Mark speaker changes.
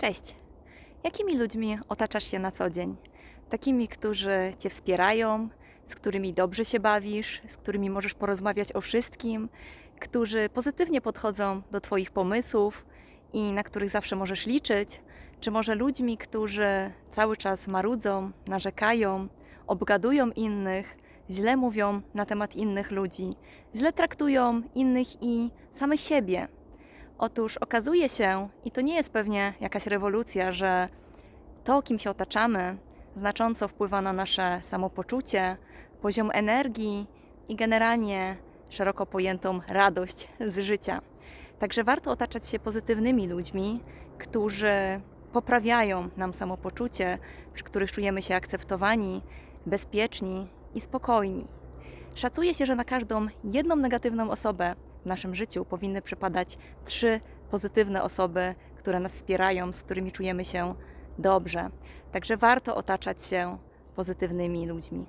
Speaker 1: Cześć! Jakimi ludźmi otaczasz się na co dzień? Takimi, którzy Cię wspierają, z którymi dobrze się bawisz, z którymi możesz porozmawiać o wszystkim, którzy pozytywnie podchodzą do Twoich pomysłów i na których zawsze możesz liczyć? Czy może ludźmi, którzy cały czas marudzą, narzekają, obgadują innych, źle mówią na temat innych ludzi, źle traktują innych i samych siebie? Otóż okazuje się, i to nie jest pewnie jakaś rewolucja, że to, kim się otaczamy, znacząco wpływa na nasze samopoczucie, poziom energii i generalnie szeroko pojętą radość z życia. Także warto otaczać się pozytywnymi ludźmi, którzy poprawiają nam samopoczucie, przy których czujemy się akceptowani, bezpieczni i spokojni. Szacuje się, że na każdą jedną negatywną osobę w naszym życiu powinny przypadać trzy pozytywne osoby, które nas wspierają, z którymi czujemy się dobrze. Także warto otaczać się pozytywnymi ludźmi.